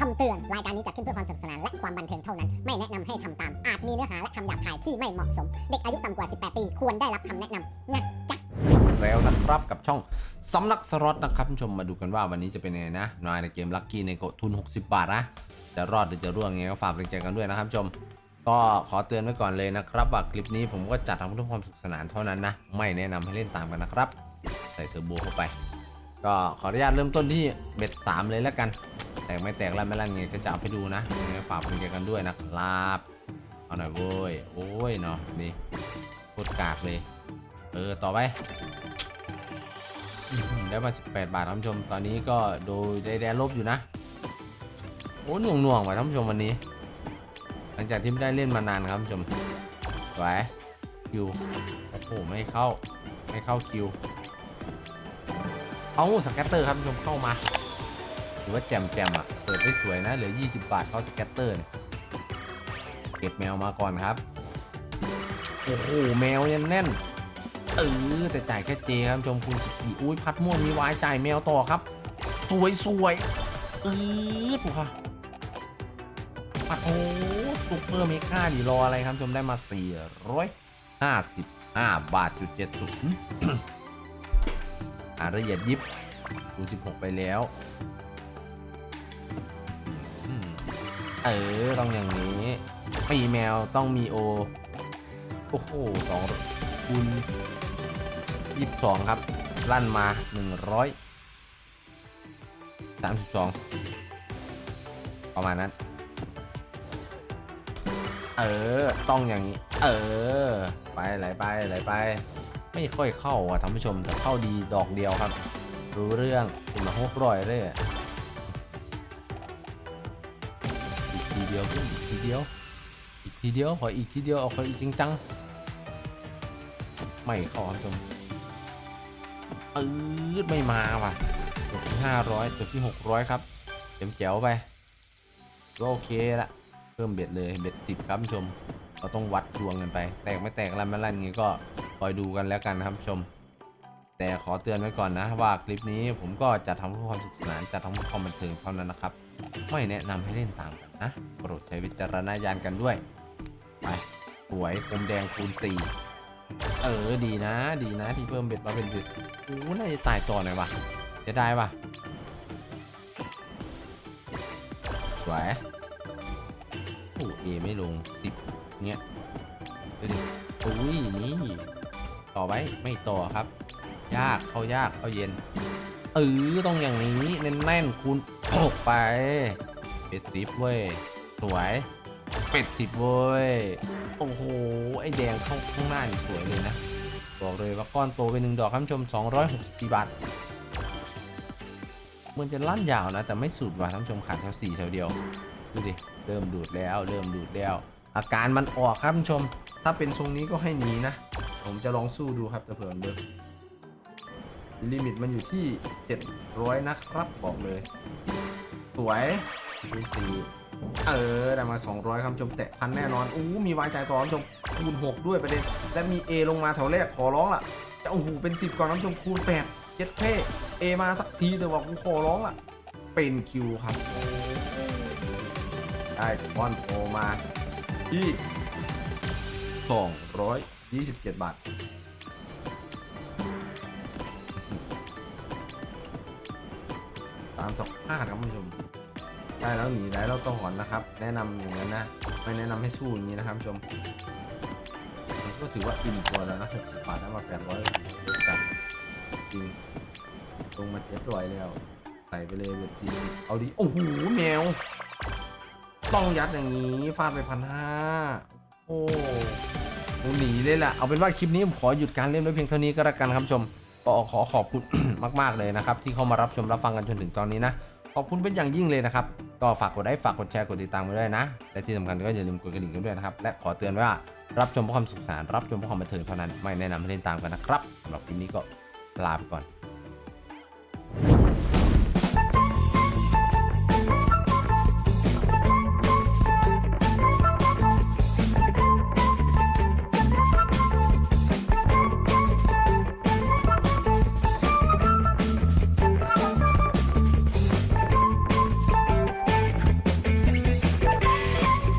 คำเตือน รายการนี้จัดขึ้นเพื่อความสนุกสนานและความบันเทิงเท่านั้น ไม่แนะนำให้ทำตาม อาจมีเนื้อหาและคำหยาบคายที่ไม่เหมาะสม เด็กอายุต่ำกว่า 18 ปี ควรได้รับคำแนะนำนะจ๊ะ แล้วนะครับกับช่องสำนักสล็อตนะครับผู้ชมมาดูกันว่าวันนี้จะเป็นยังไงนะนายในเกมลัคกี้ในกดทุน 60 บาทนะ จะรอดหรือจะร่วงยังไงก็ฝากเป็นกำลังใจกันด้วยนะครับผู้ชม ก็ขอเตือนไว้ก่อนเลยนะครับว่าคลิปนี้ผมก็จัดทำเพื่อความสนุกสนานเท่านั้นนะ ไม่แนะนำให้เล่นตามกันนะครับ ใส่เทอร์โบเข้าไป ก็ขออนุญาตเริ่มต้นที่เบ็ดสามเลยแล้วกัน แตกไม่แตกแล้วไม่ลั่นไงก็จะเอาไปดูนะยังไงฝากเป็นกำลังใจกันด้วยนะครับเอาหน่อยโว้ยโอ้ยเนาะนี่โคตรกากเลย เออต่อไปได้มา 18 บาทท่านผู้ชมตอนนี้ก็โดยได้แดนลบอยู่นะ โอ้หน่วงหน่วงๆว่ะท่านผู้ชมวันนี้ หลังจากที่ไม่ได้เล่นมานานครับท่านผู้ชมสวยคิวโอ้โหไม่เข้าไม่เข้าคิวเอาสแกตเตอร์ครับท่านผู้ชมเข้ามา ถือว่าแจมแจมอะ เปิดได้สวยนะ เหลือ 20 บาทเข้าสแกตเตอร์เนี่ยเก็บแมวมาก่อนครับ โอ้โห แมวยังแน่นเออแต่จ่ายแค่เจครับชมคุณสิบอุ้ยพัดม่วงมีวายจ่ายแมวต่อครับ สวยสวยเออถูกค่ะปัดโอ้ซุปเปอร์เมค่าดิรออะไรครับชมได้มา 455 บาทจุดเจ็ดศูนย์อ่าละเอียดยิบคู16 ไปแล้ว ออต้องอย่างนี้มีแมวต้องมีโอ โอ้โหสองคูณยี่สิบสองครับ ลั่นมาหนึ่งร้อยสามสิบสองประมาณนั้น เออ ต้องอย่างนี้ เออ ไปไหลไปไหลไป ไม่ค่อยเข้าอะท่านผู้ชมแต่เข้าดีดอกเดียวครับ รู้เรื่องคุณมาหกร้อยเลย อีกทีเดียวขึ้นอีกทีเดียว อีกทีเดียวขออีกทีเดียวเอาขออีกจริงจังไม่ขอชมอืดไม่มาว่ะจบที่ห้าร้อยจบที่หกร้อยครับเจ๋มแจ๋วไปก็โอเคละเพิ่มเบ็ดเลยเบ็ดสิบครับผู้ชมเราต้องวัดดวงกันไป แตกไม่แตกอะไรไม่ลั่นงี้ก็คอยดูกันแล้วกันนะครับผู้ชม แต่ขอเตือนไว้ก่อนนะว่าคลิปนี้ผมก็จะทำเพื่อความสนุกสนานจะทำเพื่อความบันเทิงเท่านั้นนะครับ ไม่แนะนำให้เล่นตามกันนะโปรดใช้วิจารณญาณกันด้วย ไปสวยคมแดงคูณสี่เออดีนะ ดีนะที่เพิ่มเบ็ดมาเป็นเบ็ดโอ้น่าจะตายต่อหน่อยวะจะได้ปะสวยโอ้เอไม่ลงสิบเงี้ยดูดิอุ้ยนี่ ต่อไว้ไม่ต่อครับ ยากเข้ายากเข้าเย็น เออต้องอย่างนี้แน่นๆคูณหกไปเป็ดสิบเว้ยสวยเป็ดสิบเว้ยโอ้โหไอแดงเข้าข้างหน้านี่สวยเลยนะบอกเลยว่าก้อนโตไปหนึ่งดอกครับผู้ชม264บาทมันจะลั่นยาวนะ แต่ไม่สุดว่ะท่านผู้ชมขาดแถวสี่แถวเดียวดูดิเริ่มดูดแล้วเริ่มดูดแล้ว อาการมันออกครับท่านผู้ชม ถ้าเป็นทรงนี้ก็ให้หนีนะ ผมจะลองสู้ดูครับแต่เผื่อมันเบิร์ ลิมิตมันอยู่ที่ 700 นะครับบอกเลย สวยคูณสี่เออ ได้มา 200ครับผู้ชมแตะพันแน่นอนอู้มีวายจ่ายต่อครับผู้ชมคูณ 6 ด้วยประเด็น และมี A ลงมาแถวแรกขอร้องล่ะจะโอ้โหเป็น 10 ก่อนครับผู้ชมคูณ8เจ็ดเท่ A มาสักทีแต่ว่ากูขอร้องล่ะ เป็นคิวครับโอ้ได้คอนโทรมาที่227 บาท ตามสภาครับคุณผู้ชมได้แล้วหนีได้แล้วก็หอนนะครับ แนะนำอย่างนั้นนะไม่แนะนำให้สู้อย่างนี้นะครับคุณผู้ชมก็ถือว่าอิ่มตัวแล้วนะ60บบาทได้มา800กันจริงลงมาเจ็ดร้อยแล้ว ใส่ไปเลยเบ็ดสี่เอาดิโอ้โหแมว ต้องยัดอย่างนี้ฟาดไปพันห้าโอ้โหหนีเลยแหละเอาเป็นว่าคลิปนี้ผมขอหยุดการเล่นไว้เพียงเท่านี้ก็แล้วกันครับผู้ชม ก็ขอขอบคุณ มาก ๆ เลยนะครับ ที่เข้ามารับชมรับฟังกันจนถึงตอนนี้นะ ขอบคุณเป็นอย่างยิ่งเลยนะครับ ก็ฝากกดไลค์ฝากกดแชร์กดติดตามไว้ด้วยนะ และที่สำคัญก็อย่าลืมกดกระดิ่งกันด้วยนะครับ และขอเตือนว่ารับชมเพื่อความสุขสนานรับชมเพื่อความบันเทิงเท่านั้น ไม่แนะนำให้เล่นตามกันนะครับสำหรับคลิปนี้ก็ลาไปก่อน